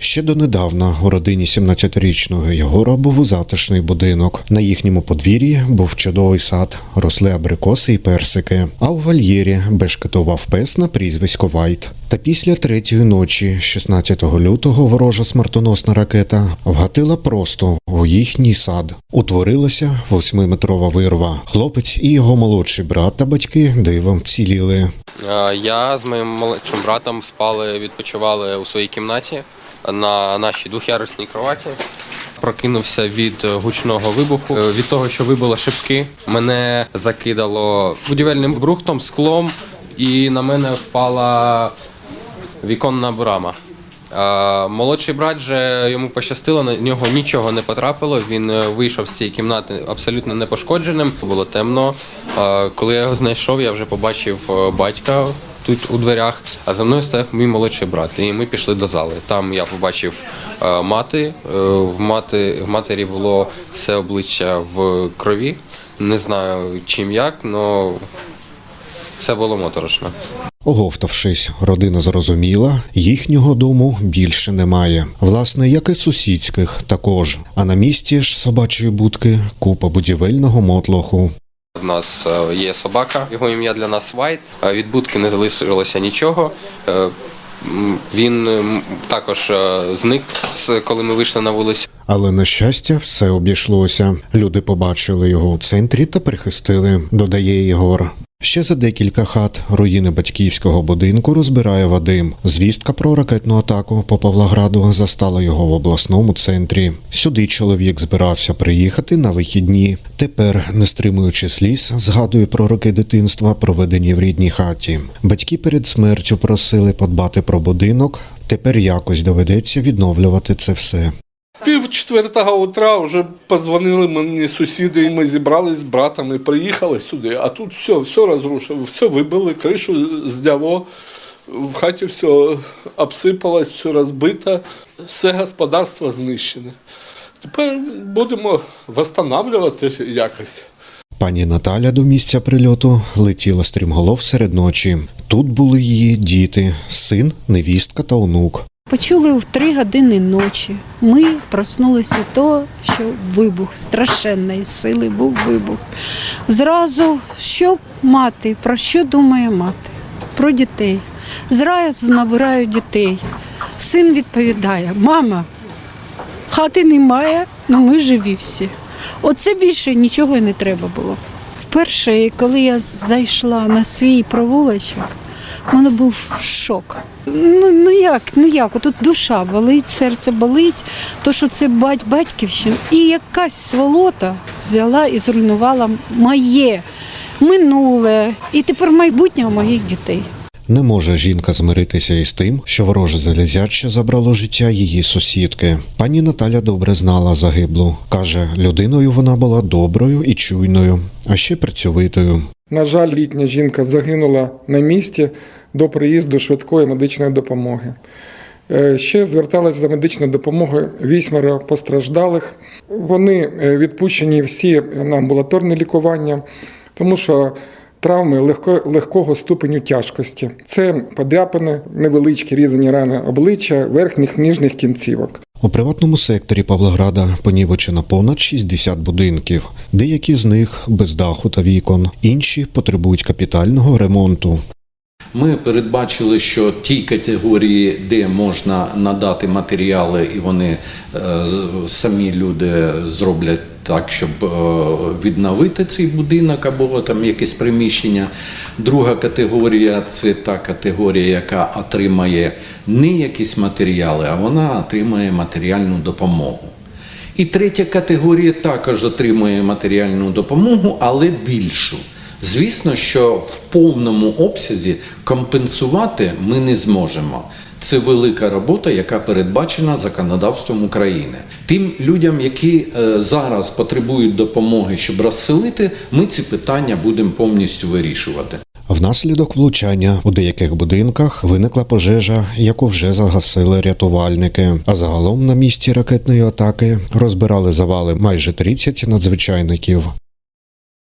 Ще донедавна у родині 17-річного Єгора був затишний будинок. На їхньому подвір'ї був чудовий сад, росли абрикоси і персики. А у вольєрі бешкетував пес на прізвисько Вайт. Та після третьої ночі, 16 лютого, ворожа смертоносна ракета вгатила просто у їхній сад. Утворилася восьмиметрова вирва. Хлопець і його молодший брат та батьки дивом ціліли. Е, Я з моїм молодшим братом спали, відпочивали у своїй кімнаті на нашій двохярусній кроваті. Прокинувся від гучного вибуху, Е, від того, що вибило шибки. Мене закидало будівельним брухтом, склом, і на мене впала віконна брама. Молодший брат же йому пощастило, на нього нічого не потрапило. Він е, вийшов з цієї кімнати абсолютно непошкодженим. Було темно. Коли я його знайшов, я вже побачив е, батька тут у дверях, а за мною стояв мій молодший брат. І ми пішли до зали. Там я побачив е, мати. В мати в матері було все обличчя в крові. Не знаю чим як, але це було моторошно. Оговтавшись, родина зрозуміла, їхнього дому більше немає. Власне, як і сусідських також. А на місці ж собачої будки купа будівельного мотлоху. У нас е, є собака, його ім'я для нас Вайт. Від будки не залишилося нічого. Е, Він також е, зник, коли ми вийшли на вулицю. Але на щастя, все обійшлося. Люди побачили його у центрі та прихистили, додає Єгор. Ще за декілька хат руїни батьківського будинку розбирає Вадим. Звістка про ракетну атаку по Павлограду застала його в обласному центрі. Сюди чоловік збирався приїхати на вихідні. Тепер, не стримуючи сліз, згадує про роки дитинства, проведені в рідній хаті. Батьки перед смертю просили подбати про будинок. Тепер якось доведеться відновлювати це все. Пів четвертого утра вже позвонили мені сусіди, і ми зібрались з братом і приїхали сюди. А тут все, все розрушило, все вибили, кришу здяло, в хаті все обсипалось, все розбито, все господарство знищене. Тепер будемо встановлювати якось. Пані Наталя до місця прильоту летіла стрімголов серед ночі. Тут були її діти, син, невістка та онук. Почули в три години ночі. Ми проснулися того, що вибух страшенної сили був вибух. Зразу що мати? Про що думає мати? Про дітей. Зразу набираю дітей. Син відповідає: Мама, хати немає, але ми живі всі. Оце більше нічого й не треба було. Вперше, коли я зайшла на свій провулочок, у мене був шок. Ну, ну як, ну як, тут душа болить, серце болить, то що це бать батьківщина. І якась сволота взяла і зруйнувала моє минуле і тепер майбутнє у моїх дітей. Не може жінка змиритися із тим, що вороже залізяче забрало життя її сусідки. Пані Наталя добре знала загиблу. Каже, людиною вона була доброю і чуйною, а ще працьовитою. На жаль, літня жінка загинула на місці до приїзду швидкої медичної допомоги. Е, Ще зверталися за медичною допомогою вісьмеро постраждалих. Вони е, відпущені всі на амбулаторне лікування, тому що травми легко, легкого ступеню тяжкості. Це подряпини, невеличкі різані рани обличчя, верхніх ніжних кінцівок. У приватному секторі Павлограда понівечено понад 60 будинків. Деякі з них без даху та вікон, інші потребують капітального ремонту. Ми передбачили, що ті категорії, де можна надати матеріали, і вони е, самі люди зроблять так, щоб е, відновити цей будинок або там якесь приміщення. Друга категорія це та категорія, яка отримає не якісь матеріали, а вона отримає матеріальну допомогу. І третя категорія також отримує матеріальну допомогу, але більшу. Звісно, що в повному обсязі компенсувати ми не зможемо. Це велика робота, яка передбачена законодавством України. Тим людям, які е, зараз потребують допомоги, щоб розселити, ми ці питання будемо повністю вирішувати. Внаслідок влучання у деяких будинках виникла пожежа, яку вже загасили рятувальники. А загалом на місці ракетної атаки розбирали завали майже 30 надзвичайників.